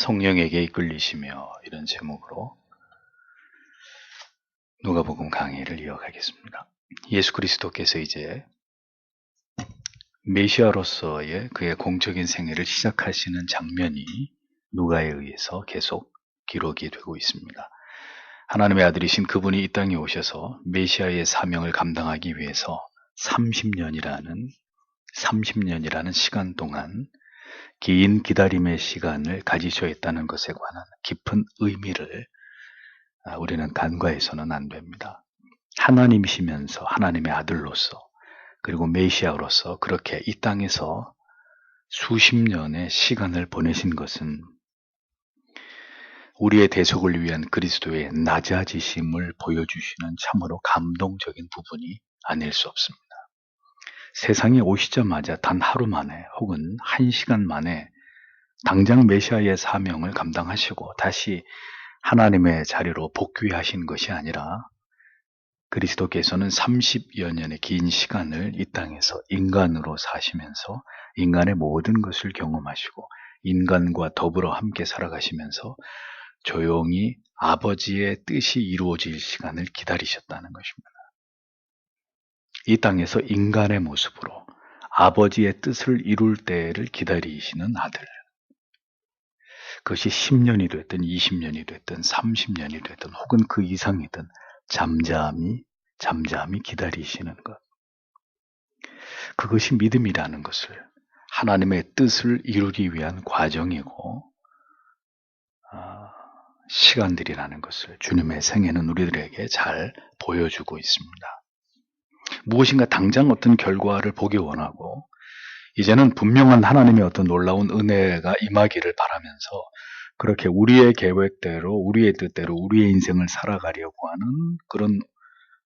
성령에게 이끌리시며 이런 제목으로 누가복음 강의를 이어가겠습니다. 예수 그리스도께서 이제 메시아로서의 그의 공적인 생애를 시작하시는 장면이 누가에 의해서 계속 기록이 되고 있습니다. 하나님의 아들이신 그분이 이 땅에 오셔서 메시아의 사명을 감당하기 위해서 30년이라는 30년이라는 시간 동안 긴 기다림의 시간을 가지셔야 했다는 것에 관한 깊은 의미를 아, 우리는 간과해서는 안 됩니다. 하나님이시면서 하나님의 아들로서 그리고 메시아로서 그렇게 이 땅에서 수십 년의 시간을 보내신 것은 우리의 대속을 위한 그리스도의 낮아지심을 보여주시는 참으로 감동적인 부분이 아닐 수 없습니다. 세상에 오시자마자 단 하루 만에 혹은 한 시간 만에 당장 메시아의 사명을 감당하시고 다시 하나님의 자리로 복귀하신 것이 아니라 그리스도께서는 30여 년의 긴 시간을 이 땅에서 인간으로 사시면서 인간의 모든 것을 경험하시고 인간과 더불어 함께 살아가시면서 조용히 아버지의 뜻이 이루어질 시간을 기다리셨다는 것입니다. 이 땅에서 인간의 모습으로 아버지의 뜻을 이룰 때를 기다리시는 아들. 그것이 10년이 됐든 20년이 됐든 30년이 됐든 혹은 그 이상이든 잠잠히 잠잠히 기다리시는 것. 그것이 믿음이라는 것을 하나님의 뜻을 이루기 위한 과정이고 아, 시간들이라는 것을 주님의 생애는 우리들에게 잘 보여주고 있습니다. 무엇인가 당장 어떤 결과를 보기 원하고 이제는 분명한 하나님의 어떤 놀라운 은혜가 임하기를 바라면서 그렇게 우리의 계획대로 우리의 뜻대로 우리의 인생을 살아가려고 하는 그런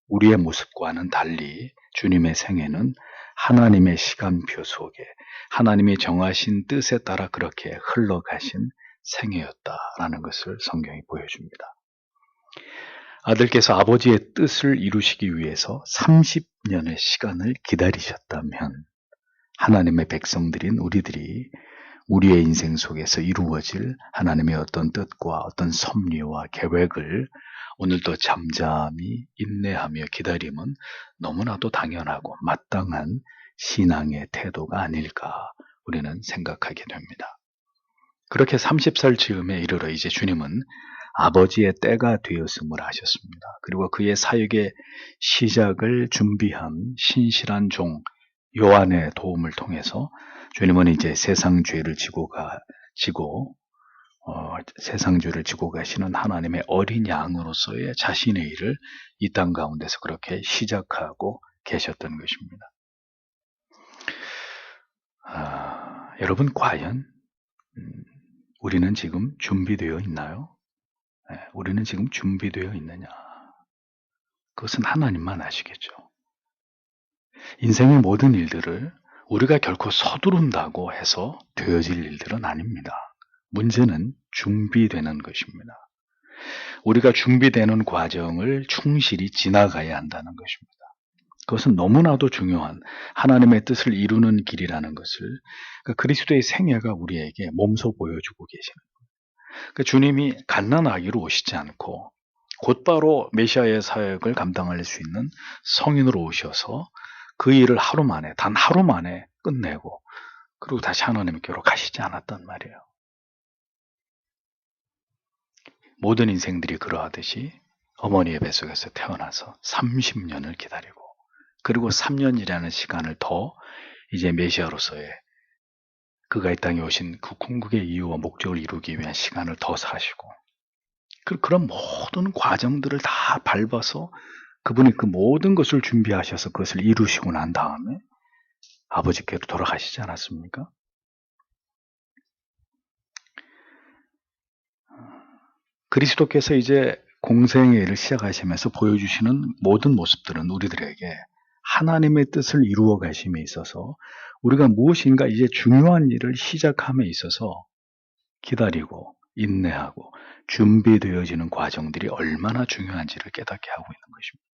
우리의 모습과는 달리 주님의 생애는 하나님의 시간표 속에 하나님이 정하신 뜻에 따라 그렇게 흘러가신 생애였다라는 것을 성경이 보여줍니다. 아들께서 아버지의 뜻을 이루시기 위해서 30년의 시간을 기다리셨다면 하나님의 백성들인 우리들이 우리의 인생 속에서 이루어질 하나님의 어떤 뜻과 어떤 섭리와 계획을 오늘도 잠잠히 인내하며 기다림은 너무나도 당연하고 마땅한 신앙의 태도가 아닐까 우리는 생각하게 됩니다. 그렇게 30살 즈음에 이르러 이제 주님은 아버지의 때가 되었음을 하셨습니다. 그리고 그의 사역의 시작을 준비한 신실한 종 요한의 도움을 통해서 주님은 이제 세상 죄를 지고 가 지고 어, 세상 죄를 지고 가시는 하나님의 어린 양으로서의 자신의 일을 이 땅 가운데서 그렇게 시작하고 계셨던 것입니다. 아, 여러분 과연 음, 우리는 지금 준비되어 있나요? 네, 우리는 지금 준비되어 있느냐? 그것은 하나님만 아시겠죠. 인생의 모든 일들을 우리가 결코 서두른다고 해서 되어질 일들은 아닙니다. 문제는 준비되는 것입니다. 우리가 준비되는 과정을 충실히 지나가야 한다는 것입니다. 그것은 너무나도 중요한 하나님의 뜻을 이루는 길이라는 것을 그 그리스도의 생애가 우리에게 몸소 보여주고 계시는 그러니까 주님이 갓난아기로 오시지 않고 곧바로 메시아의 사역을 감당할 수 있는 성인으로 오셔서 그 일을 하루 만에, 단 하루 만에 끝내고, 그리고 다시 하나님께로 가시지 않았단 말이에요. 모든 인생들이 그러하듯이 어머니의 뱃속에서 태어나서 30년을 기다리고, 그리고 3년이라는 시간을 더 이제 메시아로서의 그가 이 땅에 오신 그 궁극의 이유와 목적을 이루기 위한 시간을 더 사시고 그, 그런 모든 과정들을 다 밟아서 그분이 그 모든 것을 준비하셔서 그것을 이루시고 난 다음에 아버지께로 돌아가시지 않았습니까? 그리스도께서 이제 공생의 일을 시작하시면서 보여주시는 모든 모습들은 우리들에게 하나님의 뜻을 이루어 가심에 있어서 우리가 무엇인가 이제 중요한 일을 시작함에 있어서 기다리고 인내하고 준비되어지는 과정들이 얼마나 중요한지를 깨닫게 하고 있는 것입니다.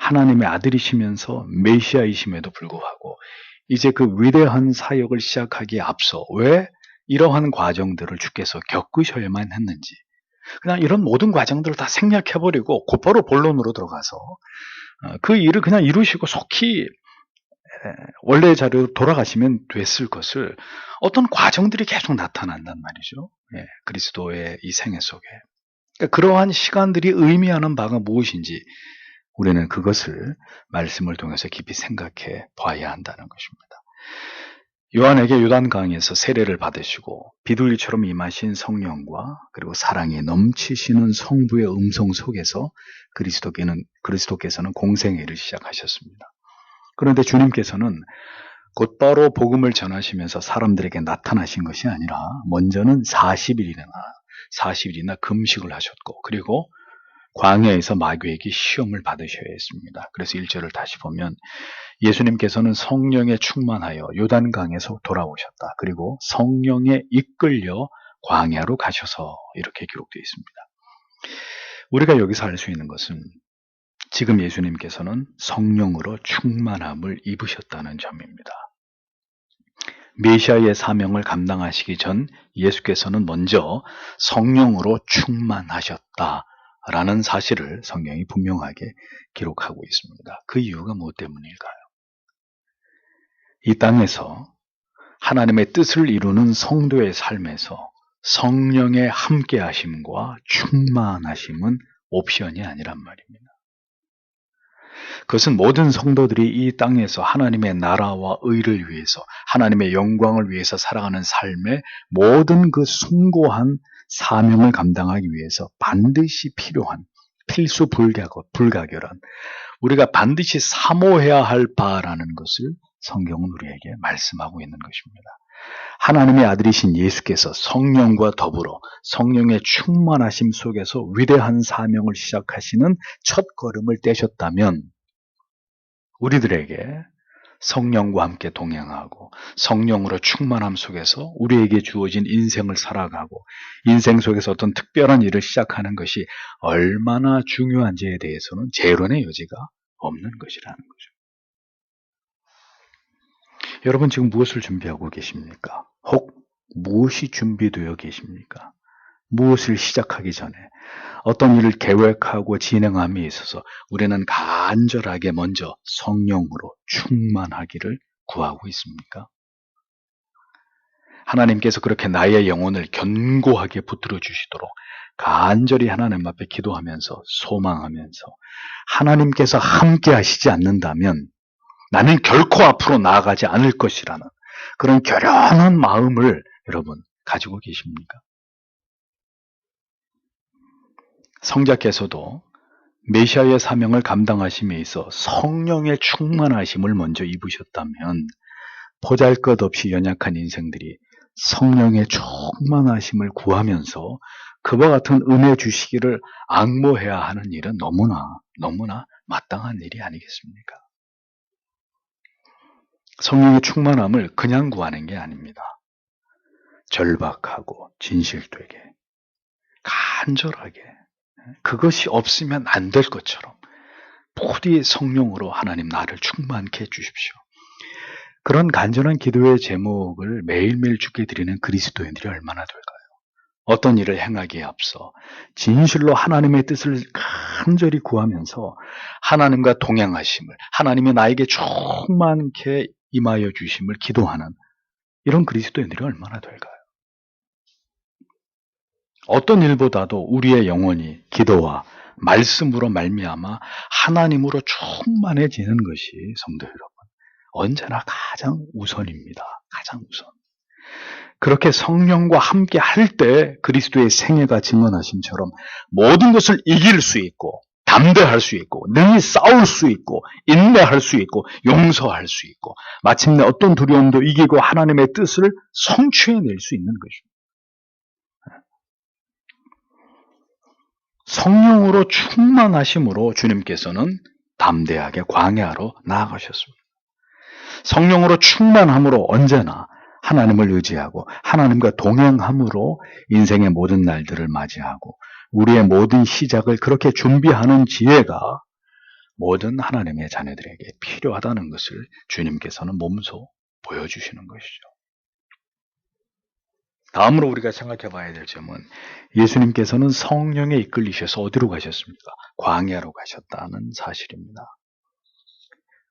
하나님의 아들이시면서 메시아이심에도 불구하고 이제 그 위대한 사역을 시작하기에 앞서 왜 이러한 과정들을 주께서 겪으셔야만 했는지 그냥 이런 모든 과정들을 다 생략해버리고 곧바로 본론으로 들어가서 어, 그 일을 그냥 이루시고 속히 원래 자료로 돌아가시면 됐을 것을 어떤 과정들이 계속 나타난단 말이죠. 예, 그리스도의 이 생애 속에. 그러니까 그러한 시간들이 의미하는 바가 무엇인지 우리는 그것을 말씀을 통해서 깊이 생각해 봐야 한다는 것입니다. 요한에게 요단강에서 세례를 받으시고 비둘기처럼 임하신 성령과 그리고 사랑이 넘치시는 성부의 음성 속에서 그리스도께는 그리스도께서는 공생애를 시작하셨습니다. 그런데 주님께서는 곧바로 복음을 전하시면서 사람들에게 나타나신 것이 아니라 먼저는 40일이나 40일이나 금식을 하셨고 그리고 광야에서 마귀에게 시험을 받으셔야 했습니다. 그래서 1절을 다시 보면 예수님께서는 성령에 충만하여 요단강에서 돌아오셨다. 그리고 성령에 이끌려 광야로 가셔서 이렇게 기록되어 있습니다. 우리가 여기서 알 수 있는 것은 지금 예수님께서는 성령으로 충만함을 입으셨다는 점입니다. 메시아의 사명을 감당하시기 전 예수께서는 먼저 성령으로 충만하셨다. 라는 사실을 성경이 분명하게 기록하고 있습니다. 그 이유가 무엇 때문일까요? 이 땅에서 하나님의 뜻을 이루는 성도의 삶에서 성령의 함께하심과 충만하심은 옵션이 아니란 말입니다. 그것은 모든 성도들이 이 땅에서 하나님의 나라와 의를 위해서 하나님의 영광을 위해서 살아가는 삶의 모든 그 숭고한 사명을 감당하기 위해서 반드시 필요한 필수 불가결한 우리가 반드시 사모해야 할 바라는 것을 성경은 우리에게 말씀하고 있는 것입니다. 하나님의 아들이신 예수께서 성령과 더불어 성령의 충만하심 속에서 위대한 사명을 시작하시는 첫 걸음을 떼셨다면 우리들에게 성령과 함께 동행하고 성령으로 충만함 속에서 우리에게 주어진 인생을 살아가고 인생 속에서 어떤 특별한 일을 시작하는 것이 얼마나 중요한지에 대해서는 재론의 여지가 없는 것이라는 거죠. 여러분 지금 무엇을 준비하고 계십니까? 혹 무엇이 준비되어 계십니까? 무엇을 시작하기 전에 어떤 일을 계획하고 진행함에 있어서 우리는 간절하게 먼저 성령으로 충만하기를 구하고 있습니까? 하나님께서 그렇게 나의 영혼을 견고하게 붙들어 주시도록 간절히 하나님 앞에 기도하면서 소망하면서 하나님께서 함께 하시지 않는다면 나는 결코 앞으로 나아가지 않을 것이라는 그런 결연한 마음을 여러분 가지고 계십니까? 성자께서도 메시아의 사명을 감당하심에 있어 성령의 충만하심을 먼저 입으셨다면 보잘 것 없이 연약한 인생들이 성령의 충만하심을 구하면서 그와 같은 은혜 주시기를 악모해야 하는 일은 너무나 너무나 마땅한 일이 아니겠습니까? 성령의 충만함을 그냥 구하는 게 아닙니다. 절박하고 진실되게 간절하게 그것이 없으면 안 될 것처럼 부디 성령으로 하나님 나를 충만케 해주십시오. 그런 간절한 기도의 제목을 매일매일 주께 드리는 그리스도인들이 얼마나 될까요? 어떤 일을 행하기에 앞서 진실로 하나님의 뜻을 간절히 구하면서 하나님과 동행하심을 하나님이 나에게 충만케 임하여 주심을 기도하는 이런 그리스도인들이 얼마나 될까요? 어떤 일보다도 우리의 영혼이 기도와 말씀으로 말미암아 하나님으로 충만해지는 것이 성도 여러분 언제나 가장 우선입니다. 가장 우선. 그렇게 성령과 함께 할 때 그리스도의 생애가 증언하심처럼 모든 것을 이길 수 있고 담대할 수 있고 능히 싸울 수 있고 인내할 수 있고 용서할 수 있고 마침내 어떤 두려움도 이기고 하나님의 뜻을 성취해낼 수 있는 것입니다. 성령으로 충만하심으로 주님께서는 담대하게 광야로 나아가셨습니다. 성령으로 충만함으로 언제나 하나님을 의지하고 하나님과 동행함으로 인생의 모든 날들을 맞이하고 우리의 모든 시작을 그렇게 준비하는 지혜가 모든 하나님의 자녀들에게 필요하다는 것을 주님께서는 몸소 보여주시는 것이죠. 다음으로 우리가 생각해 봐야 될 점은 예수님께서는 성령에 이끌리셔서 어디로 가셨습니까? 광야로 가셨다는 사실입니다.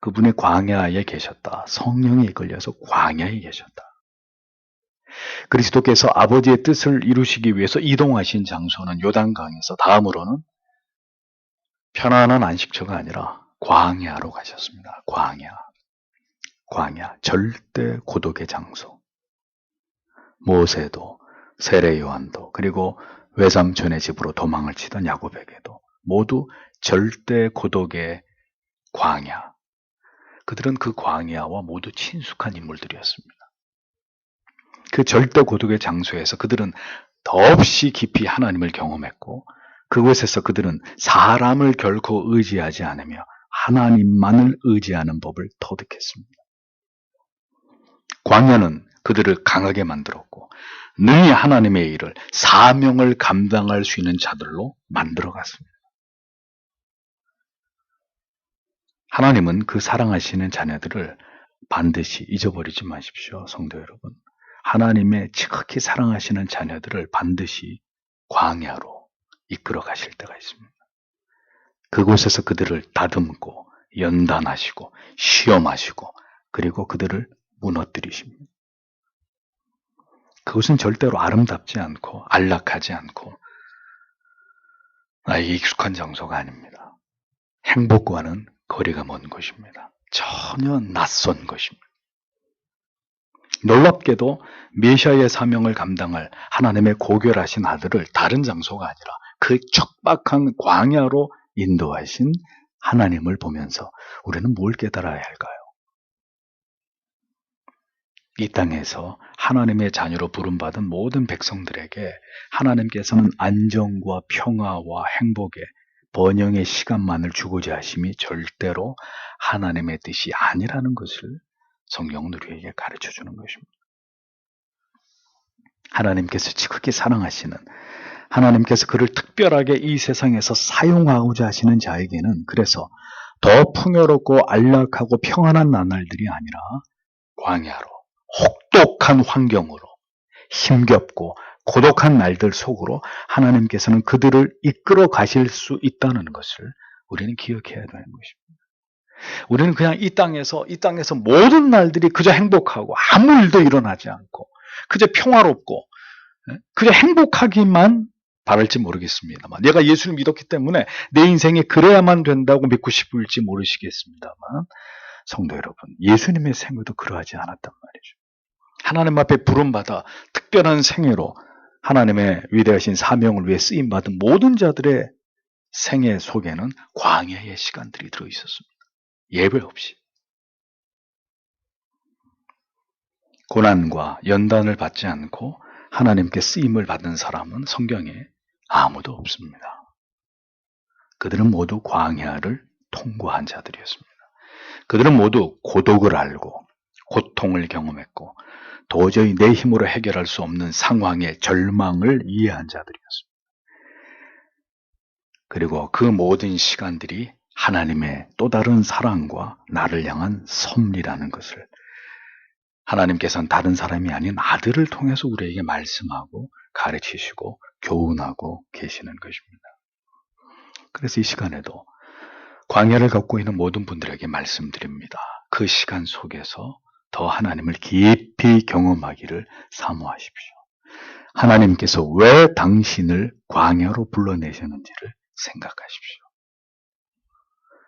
그분의 광야에 계셨다. 성령에 이끌려서 광야에 계셨다. 그리스도께서 아버지의 뜻을 이루시기 위해서 이동하신 장소는 요단강에서 다음으로는 편안한 안식처가 아니라 광야로 가셨습니다. 광야. 광야. 절대 고독의 장소. 모세도 세례 요한도 그리고 외삼촌의 집으로 도망을 치던 야곱에게도 모두 절대 고독의 광야. 그들은 그 광야와 모두 친숙한 인물들이었습니다. 그 절대 고독의 장소에서 그들은 더없이 깊이 하나님을 경험했고 그곳에서 그들은 사람을 결코 의지하지 않으며 하나님만을 의지하는 법을 터득했습니다. 광야는 그들을 강하게 만들었고 능히 하나님의 일을 사명을 감당할 수 있는 자들로 만들어 갔습니다. 하나님은 그 사랑하시는 자녀들을 반드시 잊어버리지 마십시오, 성도 여러분. 하나님의 지극히 사랑하시는 자녀들을 반드시 광야로 이끌어 가실 때가 있습니다. 그곳에서 그들을 다듬고 연단하시고 시험하시고 그리고 그들을 무너뜨리십니다. 그것은 절대로 아름답지 않고 안락하지 않고 나에게 익숙한 장소가 아닙니다. 행복과는 거리가 먼 곳입니다. 전혀 낯선 것입니다. 놀랍게도 메시아의 사명을 감당할 하나님의 고결하신 아들을 다른 장소가 아니라 그 척박한 광야로 인도하신 하나님을 보면서 우리는 뭘 깨달아야 할까요? 이 땅에서 하나님의 자녀로 부름받은 모든 백성들에게 하나님께서는 안정과 평화와 행복의 번영의 시간만을 주고자 하심이 절대로 하나님의 뜻이 아니라는 것을 성경은 우리에게 가르쳐 주는 것입니다. 하나님께서 지극히 사랑하시는 하나님께서 그를 특별하게 이 세상에서 사용하고자 하시는 자에게는 그래서 더 풍요롭고 안락하고 평안한 나날들이 아니라 광야로 혹독한 환경으로 힘겹고 고독한 날들 속으로 하나님께서는 그들을 이끌어 가실 수 있다는 것을 우리는 기억해야 되는 것입니다. 우리는 그냥 이 땅에서 이 땅에서 모든 날들이 그저 행복하고 아무 일도 일어나지 않고 그저 평화롭고 예, 그저 행복하기만 바랄지 모르겠습니다만 내가 예수를 믿었기 때문에 내 인생에 그래야만 된다고 믿고 싶을지 모르시겠습니다만 성도 여러분 예수님의 생애도 그러하지 않았단 말이죠. 하나님 앞에 부름받아 특별한 생애로 하나님의 위대하신 사명을 위해 쓰임받은 모든 자들의 생애 속에는 광야의 시간들이 들어있었습니다. 예배 없이. 고난과 연단을 받지 않고 하나님께 쓰임을 받은 사람은 성경에 아무도 없습니다. 그들은 모두 광야를 통과한 자들이었습니다. 그들은 모두 고독을 알고 고통을 경험했고 도저히 내 힘으로 해결할 수 없는 상황의 절망을 이해한 자들이었습니다. 그리고 그 모든 시간들이 하나님의 또 다른 사랑과 나를 향한 섭리라는 것을 하나님께서는 다른 사람이 아닌 아들을 통해서 우리에게 말씀하고 가르치시고 교훈하고 계시는 것입니다. 그래서 이 시간에도 광야를 갖고 있는 모든 분들에게 말씀드립니다. 그 시간 속에서 더 하나님을 깊이 경험하기를 사모하십시오. 하나님께서 왜 당신을 광야로 불러내셨는지를 생각하십시오.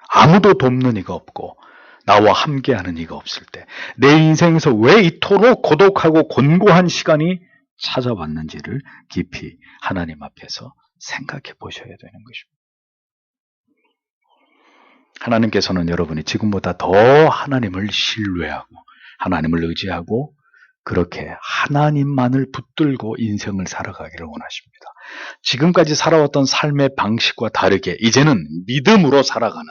아무도 돕는 이가 없고 나와 함께하는 이가 없을 때 내 인생에서 왜 이토록 고독하고 곤고한 시간이 찾아왔는지를 깊이 하나님 앞에서 생각해 보셔야 되는 것입니다. 하나님께서는 여러분이 지금보다 더 하나님을 신뢰하고 하나님을 의지하고 그렇게 하나님만을 붙들고 인생을 살아가기를 원하십니다. 지금까지 살아왔던 삶의 방식과 다르게 이제는 믿음으로 살아가는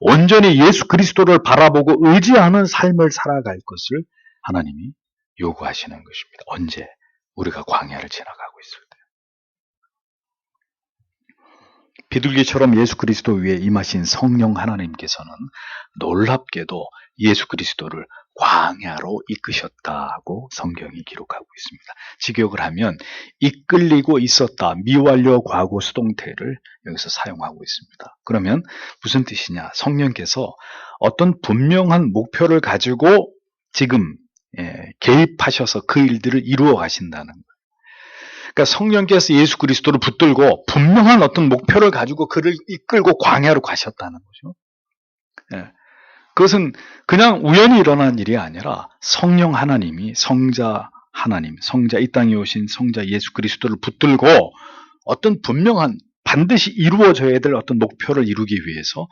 온전히 예수 그리스도를 바라보고 의지하는 삶을 살아갈 것을 하나님이 요구하시는 것입니다. 언제? 우리가 광야를 지나가고 있을 때. 비둘기처럼 예수 그리스도 위에 임하신 성령 하나님께서는 놀랍게도 예수 그리스도를 광야로 이끄셨다고 성경이 기록하고 있습니다. 직역을 하면 이끌리고 있었다. 미완료 과거 수동태를 여기서 사용하고 있습니다. 그러면 무슨 뜻이냐? 성령께서 어떤 분명한 목표를 가지고 지금 예, 개입하셔서 그 일들을 이루어 가신다는 거예요. 그러니까 성령께서 예수 그리스도를 붙들고 분명한 어떤 목표를 가지고 그를 이끌고 광야로 가셨다는 거죠. 예. 그것은 그냥 우연히 일어난 일이 아니라 성령 하나님이 성자 하나님, 성자 이 땅에 오신 성자 예수 그리스도를 붙들고 어떤 분명한 반드시 이루어져야 될 어떤 목표를 이루기 위해서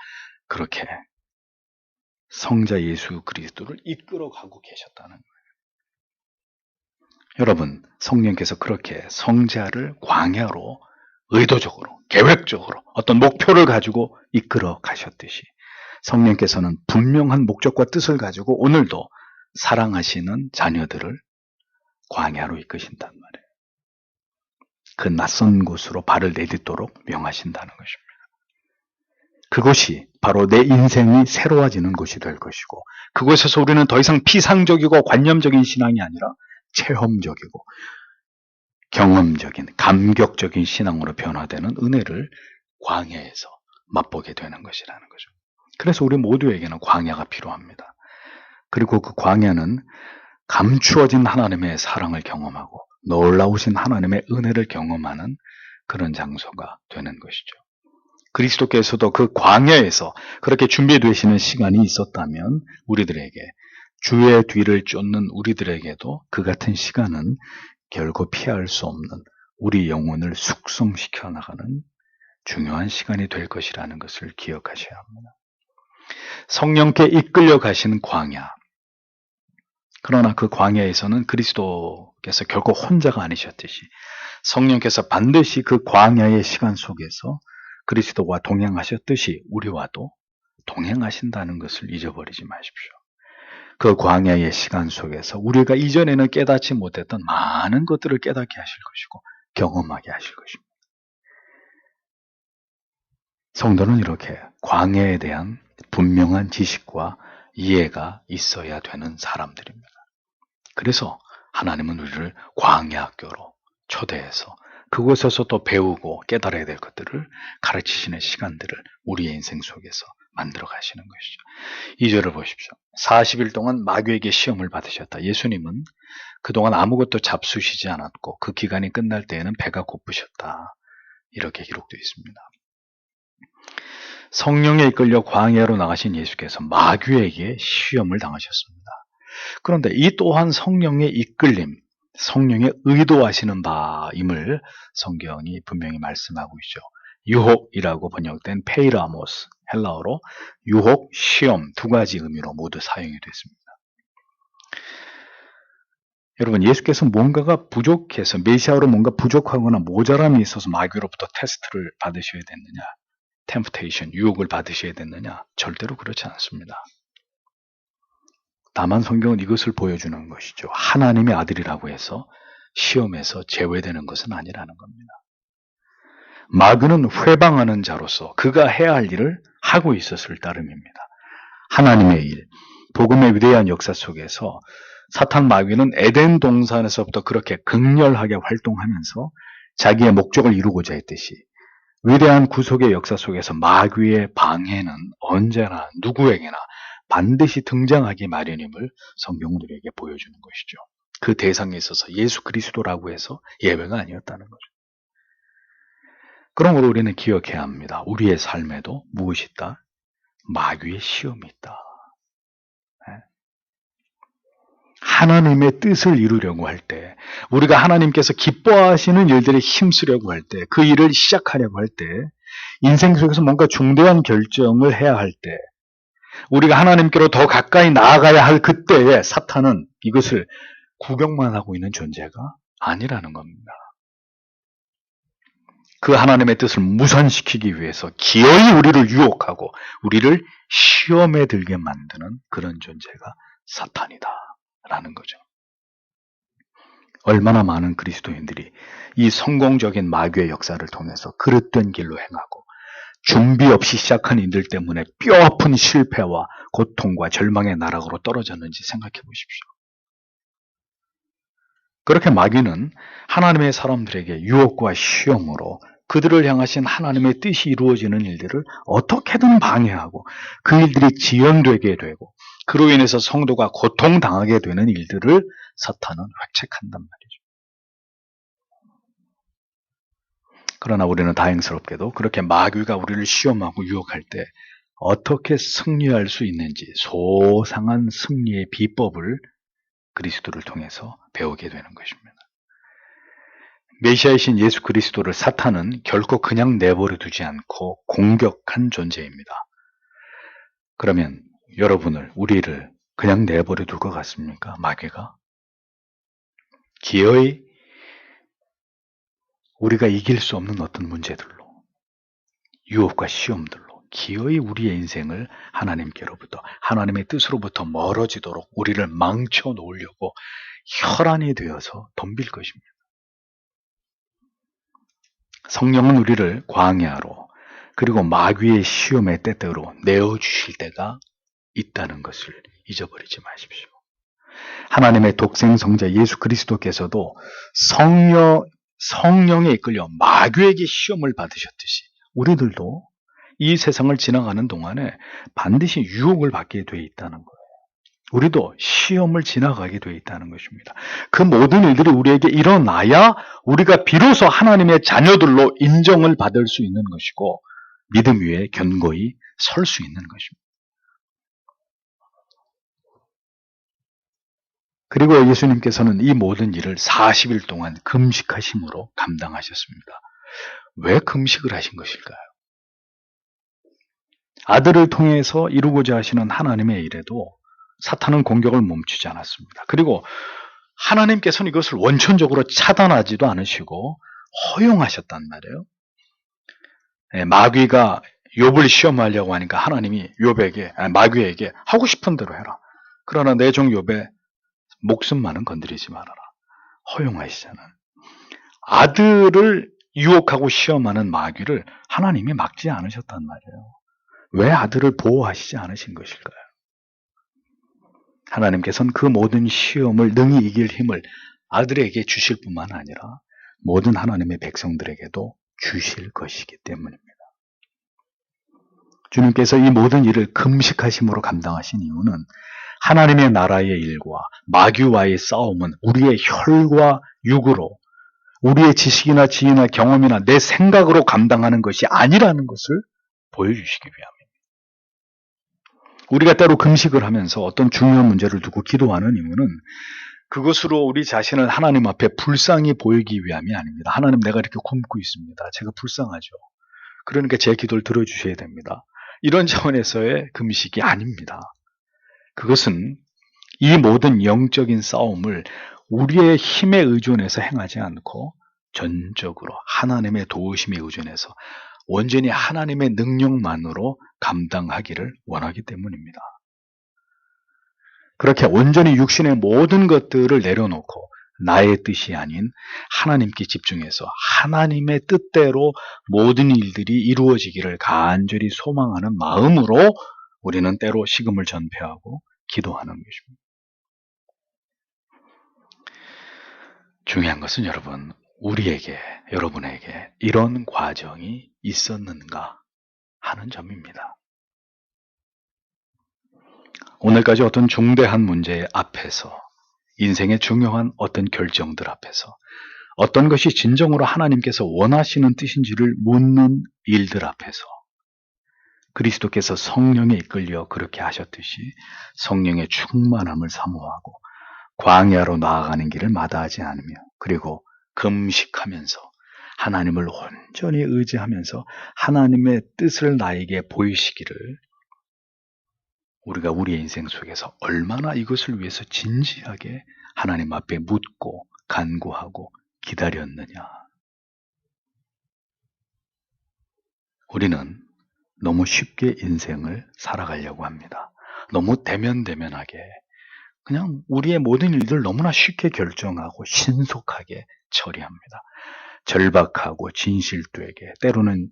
그렇게 성자 예수 그리스도를 이끌어 가고 계셨다는 거예요. 여러분, 성령께서 그렇게 성자를 광야로 의도적으로, 계획적으로 어떤 목표를 가지고 이끌어 가셨듯이 성령께서는 분명한 목적과 뜻을 가지고 오늘도 사랑하시는 자녀들을 광야로 이끄신단 말이에요. 그 낯선 곳으로 발을 내딛도록 명하신다는 것입니다. 그것이 바로 내 인생이 새로워지는 곳이 될 것이고 그곳에서 우리는 더 이상 피상적이고 관념적인 신앙이 아니라 체험적이고 경험적인 감격적인 신앙으로 변화되는 은혜를 광야에서 맛보게 되는 것이라는 거죠. 그래서 우리 모두에게는 광야가 필요합니다. 그리고 그 광야는 감추어진 하나님의 사랑을 경험하고 놀라우신 하나님의 은혜를 경험하는 그런 장소가 되는 것이죠. 그리스도께서도 그 광야에서 그렇게 준비되시는 시간이 있었다면 우리들에게 주의 뒤를 쫓는 우리들에게도 그 같은 시간은 결코 피할 수 없는 우리 영혼을 숙성시켜 나가는 중요한 시간이 될 것이라는 것을 기억하셔야 합니다. 성령께 이끌려 가시는 광야. 그러나 그 광야에서는 그리스도께서 결코 혼자가 아니셨듯이 성령께서 반드시 그 광야의 시간 속에서 그리스도와 동행하셨듯이 우리와도 동행하신다는 것을 잊어버리지 마십시오. 그 광야의 시간 속에서 우리가 이전에는 깨닫지 못했던 많은 것들을 깨닫게 하실 것이고 경험하게 하실 것입니다. 성도는 이렇게 광야에 대한 분명한 지식과 이해가 있어야 되는 사람들입니다. 그래서 하나님은 우리를 광야 학교로 초대해서 그곳에서 또 배우고 깨달아야 될 것들을 가르치시는 시간들을 우리의 인생 속에서 만들어 가시는 것이죠. 2절을 보십시오. 40일 동안 마귀에게 시험을 받으셨다. 예수님은 그동안 아무것도 잡수시지 않았고 그 기간이 끝날 때에는 배가 고프셨다. 이렇게 기록되어 있습니다. 성령에 이끌려 광야로 나가신 예수께서 마귀에게 시험을 당하셨습니다. 그런데 이 또한 성령의 이끌림, 성령의 의도하시는 바임을 성경이 분명히 말씀하고 있죠. 유혹이라고 번역된 페이라모스, 헬라어로 유혹, 시험 두 가지 의미로 모두 사용이 됐습니다. 여러분, 예수께서 뭔가가 부족해서 메시아로 뭔가 부족하거나 모자람이 있어서 마귀로부터 테스트를 받으셔야 됐느냐? 템프테이션, 유혹을 받으셔야 됐느냐? 절대로 그렇지 않습니다. 다만 성경은 이것을 보여주는 것이죠. 하나님의 아들이라고 해서 시험에서 제외되는 것은 아니라는 겁니다. 마귀는 회방하는 자로서 그가 해야 할 일을 하고 있었을 따름입니다. 하나님의 일, 복음의 위대한 역사 속에서 사탄 마귀는 에덴 동산에서부터 그렇게 극렬하게 활동하면서 자기의 목적을 이루고자 했듯이 위대한 구속의 역사 속에서 마귀의 방해는 언제나 누구에게나 반드시 등장하기 마련임을 성경은 우리에게 보여주는 것이죠. 그 대상에 있어서 예수 그리스도라고 해서 예외가 아니었다는 거죠. 그러므로 우리는 기억해야 합니다. 우리의 삶에도 무엇이 있다? 마귀의 시험이 있다. 하나님의 뜻을 이루려고 할 때, 우리가 하나님께서 기뻐하시는 일들에 힘쓰려고 할 때, 그 일을 시작하려고 할 때, 인생 속에서 뭔가 중대한 결정을 해야 할 때, 우리가 하나님께로 더 가까이 나아가야 할 그때에 사탄은 이것을 구경만 하고 있는 존재가 아니라는 겁니다. 그 하나님의 뜻을 무산시키기 위해서 기어이 우리를 유혹하고 우리를 시험에 들게 만드는 그런 존재가 사탄이다. 라는 거죠. 얼마나 많은 그리스도인들이 이 성공적인 마귀의 역사를 통해서 그릇된 길로 행하고 준비 없이 시작한 인들 때문에 뼈 아픈 실패와 고통과 절망의 나락으로 떨어졌는지 생각해 보십시오. 그렇게 마귀는 하나님의 사람들에게 유혹과 시험으로 그들을 향하신 하나님의 뜻이 이루어지는 일들을 어떻게든 방해하고 그 일들이 지연되게 되고 그로 인해서 성도가 고통당하게 되는 일들을 사탄은 획책한단 말이죠. 그러나 우리는 다행스럽게도 그렇게 마귀가 우리를 시험하고 유혹할 때 어떻게 승리할 수 있는지 소상한 승리의 비법을 그리스도를 통해서 배우게 되는 것입니다. 메시아이신 예수 그리스도를 사탄은 결코 그냥 내버려 두지 않고 공격한 존재입니다. 그러면 여러분을, 우리를 그냥 내버려 둘 것 같습니까? 마귀가? 기어이 우리가 이길 수 없는 어떤 문제들로, 유혹과 시험들로, 기어이 우리의 인생을 하나님께로부터, 하나님의 뜻으로부터 멀어지도록 우리를 망쳐 놓으려고 혈안이 되어서 덤빌 것입니다. 성령은 우리를 광야로 그리고 마귀의 시험의 때때로 내어주실 때가 있다는 것을 잊어버리지 마십시오. 하나님의 독생 성자 예수 그리스도께서도 성령, 성령에 이끌려 마귀에게 시험을 받으셨듯이 우리들도 이 세상을 지나가는 동안에 반드시 유혹을 받게 돼 있다는 거예요. 우리도 시험을 지나가게 돼 있다는 것입니다. 그 모든 일들이 우리에게 일어나야 우리가 비로소 하나님의 자녀들로 인정을 받을 수 있는 것이고 믿음 위에 견고히 설 수 있는 것입니다. 그리고 예수님께서는 이 모든 일을 40일 동안 금식하심으로 감당하셨습니다. 왜 금식을 하신 것일까요? 아들을 통해서 이루고자 하시는 하나님의 일에도 사탄은 공격을 멈추지 않았습니다. 그리고 하나님께서는 이것을 원천적으로 차단하지도 않으시고 허용하셨단 말이에요. 예, 마귀가 욥을 시험하려고 하니까 하나님이 욥에게 마귀에게 하고 싶은 대로 해라. 그러나 내 종 욥의 목숨만은 건드리지 말아라. 허용하시잖아요. 아들을 유혹하고 시험하는 마귀를 하나님이 막지 않으셨단 말이에요. 왜 아들을 보호하시지 않으신 것일까요? 하나님께서는 그 모든 시험을 능히 이길 힘을 아들에게 주실 뿐만 아니라 모든 하나님의 백성들에게도 주실 것이기 때문입니다. 주님께서 이 모든 일을 금식하심으로 감당하신 이유는 하나님의 나라의 일과 마귀와의 싸움은 우리의 혈과 육으로 우리의 지식이나 지혜나 경험이나 내 생각으로 감당하는 것이 아니라는 것을 보여주시기 위함입니다. 우리가 따로 금식을 하면서 어떤 중요한 문제를 두고 기도하는 이유는 그것으로 우리 자신을 하나님 앞에 불쌍히 보이기 위함이 아닙니다. 하나님 내가 이렇게 굶고 있습니다. 제가 불쌍하죠. 그러니까 제 기도를 들어주셔야 됩니다. 이런 차원에서의 금식이 아닙니다. 그것은 이 모든 영적인 싸움을 우리의 힘에 의존해서 행하지 않고 전적으로 하나님의 도우심에 의존해서 온전히 하나님의 능력만으로 감당하기를 원하기 때문입니다. 그렇게 온전히 육신의 모든 것들을 내려놓고 나의 뜻이 아닌 하나님께 집중해서 하나님의 뜻대로 모든 일들이 이루어지기를 간절히 소망하는 마음으로 우리는 때로 식음을 전폐하고 기도하는 것입니다. 중요한 것은 여러분, 우리에게, 여러분에게 이런 과정이 있었는가 하는 점입니다. 오늘까지 어떤 중대한 문제 앞에서 인생의 중요한 어떤 결정들 앞에서 어떤 것이 진정으로 하나님께서 원하시는 뜻인지를 묻는 일들 앞에서 그리스도께서 성령에 이끌려 그렇게 하셨듯이 성령의 충만함을 사모하고 광야로 나아가는 길을 마다하지 않으며 그리고 금식하면서 하나님을 온전히 의지하면서 하나님의 뜻을 나에게 보이시기를 우리가 우리의 인생 속에서 얼마나 이것을 위해서 진지하게 하나님 앞에 묻고 간구하고 기다렸느냐. 우리는 너무 쉽게 인생을 살아가려고 합니다. 너무 대면대면하게 그냥 우리의 모든 일들 너무나 쉽게 결정하고 신속하게 처리합니다. 절박하고 진실되게 때로는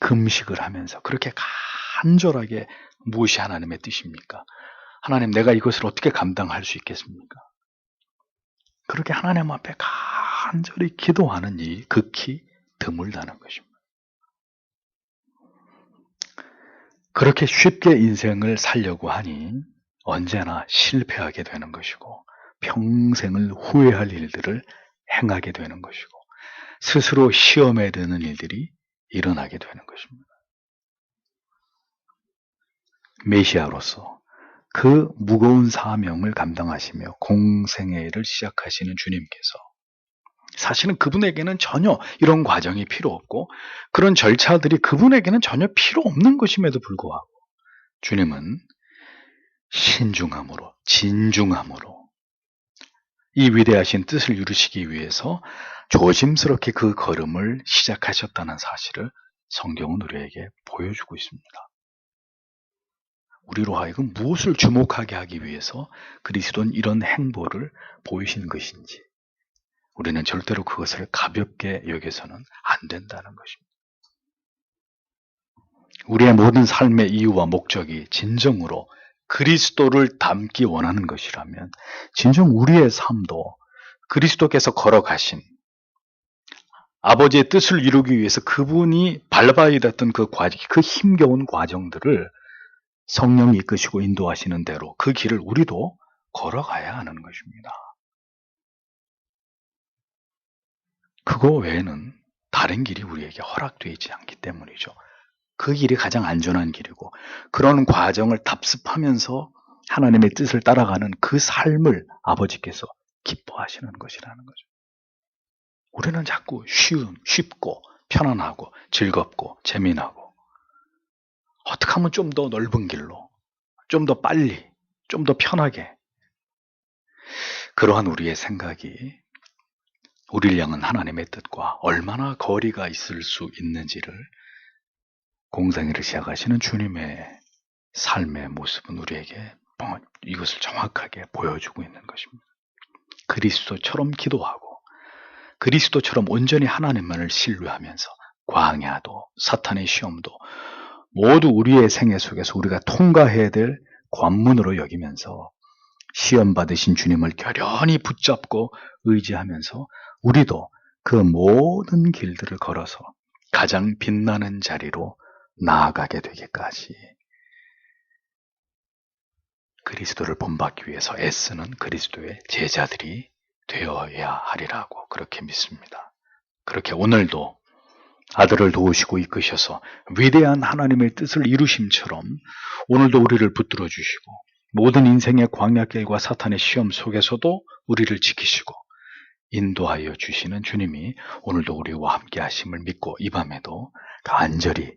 금식을 하면서 그렇게 간절하게 무엇이 하나님의 뜻입니까? 하나님 내가 이것을 어떻게 감당할 수 있겠습니까? 그렇게 하나님 앞에 간절히 기도하는 일이 극히 드물다는 것입니다. 그렇게 쉽게 인생을 살려고 하니 언제나 실패하게 되는 것이고 평생을 후회할 일들을 행하게 되는 것이고 스스로 시험에 드는 일들이 일어나게 되는 것입니다. 메시아로서 그 무거운 사명을 감당하시며 공생애를 시작하시는 주님께서 사실은 그분에게는 전혀 이런 과정이 필요 없고 그런 절차들이 그분에게는 전혀 필요 없는 것임에도 불구하고 주님은 신중함으로 진중함으로 이 위대하신 뜻을 이루시기 위해서 조심스럽게 그 걸음을 시작하셨다는 사실을 성경은 우리에게 보여주고 있습니다. 우리로 하여금 무엇을 주목하게 하기 위해서 그리스도는 이런 행보를 보이신 것인지 우리는 절대로 그것을 가볍게 여겨서는 안 된다는 것입니다. 우리의 모든 삶의 이유와 목적이 진정으로 그리스도를 담기 원하는 것이라면 진정 우리의 삶도 그리스도께서 걸어가신 아버지의 뜻을 이루기 위해서 그분이 밟아야 됐던 그 과정, 그 힘겨운 과정들을 성령이 이끄시고 인도하시는 대로 그 길을 우리도 걸어가야 하는 것입니다. 그거 외에는 다른 길이 우리에게 허락되어 있지 않기 때문이죠. 그 길이 가장 안전한 길이고 그런 과정을 답습하면서 하나님의 뜻을 따라가는 그 삶을 아버지께서 기뻐하시는 것이라는 거죠. 우리는 자꾸 쉬운, 쉽고 편안하고 즐겁고 재미나고 어떻게 하면 좀 더 넓은 길로, 좀 더 빨리, 좀 더 편하게 그러한 우리의 생각이 우리를 향한 하나님의 뜻과 얼마나 거리가 있을 수 있는지를 공생애를 시작하시는 주님의 삶의 모습은 우리에게 이것을 정확하게 보여주고 있는 것입니다. 그리스도처럼 기도하고 그리스도처럼 온전히 하나님만을 신뢰하면서 광야도 사탄의 시험도 모두 우리의 생애 속에서 우리가 통과해야 될 관문으로 여기면서 시험 받으신 주님을 결연히 붙잡고 의지하면서 우리도 그 모든 길들을 걸어서 가장 빛나는 자리로 나아가게 되기까지 그리스도를 본받기 위해서 애쓰는 그리스도의 제자들이 되어야 하리라고 그렇게 믿습니다. 그렇게 오늘도 아들을 도우시고 이끄셔서 위대한 하나님의 뜻을 이루심처럼 오늘도 우리를 붙들어 주시고 모든 인생의 광야길과 사탄의 시험 속에서도 우리를 지키시고 인도하여 주시는 주님이 오늘도 우리와 함께 하심을 믿고 이 밤에도 간절히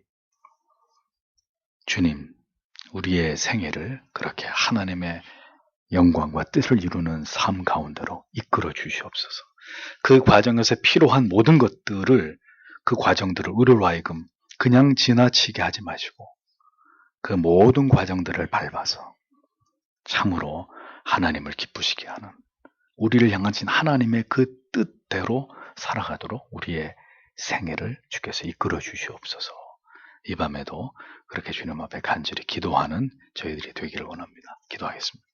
주님, 우리의 생애를 그렇게 하나님의 영광과 뜻을 이루는 삶 가운데로 이끌어 주시옵소서. 그 과정에서 필요한 모든 것들을 그 과정들을 우리로 하여금 그냥 지나치게 하지 마시고 그 모든 과정들을 밟아서 참으로 하나님을 기쁘시게 하는 우리를 향하신 하나님의 그 뜻대로 살아가도록 우리의 생애를 주께서 이끌어 주시옵소서. 이 밤에도 그렇게 주님 앞에 간절히 기도하는 저희들이 되기를 원합니다. 기도하겠습니다.